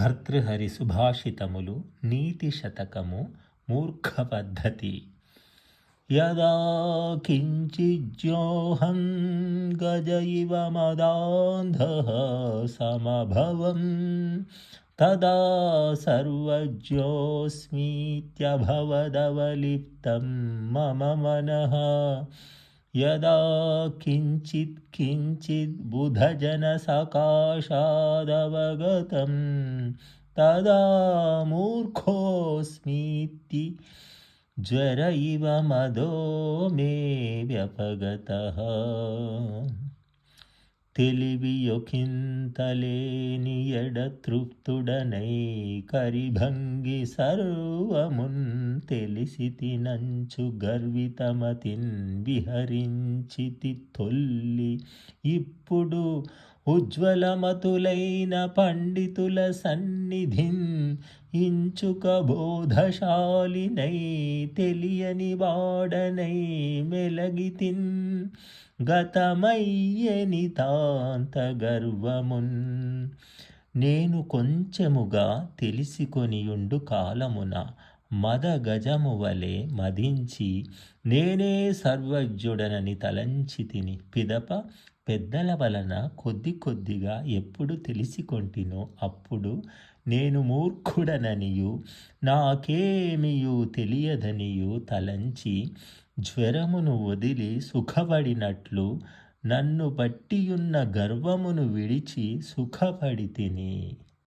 భర్తృహరి సుభాషితములు నీతి శతకము మూర్ఖ పద్ధతి యదా కించిజ్యోహం గజ ఇవ మదాంధః సమభవం తదా సర్వజ్యోస్మీత్యభవదవలిప్తం మమ మనః यदा किञ्चित् किञ्चित् बुधजनसकाशादवगतं तदा मूर्खोऽस्मीति ज्वर इव मदो मे व्यपगतः। తెలివియొకింతలేని ఎడ ఎడతృప్తుడనై కరిభంగి సర్వమున్ తెలిసి తినంచు గర్వితమతిన్ విహరించితి తొల్లి ఇప్పుడు ఉజ్వలమతులైన పండితుల సన్నిధిన్ ఇంచుక బోధశాలినై తెలియని వాడనై మెలగితిన్ గతమయ్యని తాంత గర్వమున్. నేను కొంచెముగా తెలిసికొనియుండు కాలమున మద గజము వలె మదించి నేనే సర్వజ్ఞుడనని తలంచి తిని పిదప పెద్దల వలన కొద్ది కొద్దిగా ఎప్పుడు తెలిసికొంటినో అప్పుడు నేను మూర్ఖుడననియు నాకేమియు తెలియదనియు తలంచి జ్వరమును వదిలి సుఖపడినట్లు నన్ను పట్టియున్న గర్వమును విడిచి సుఖపడి తిని.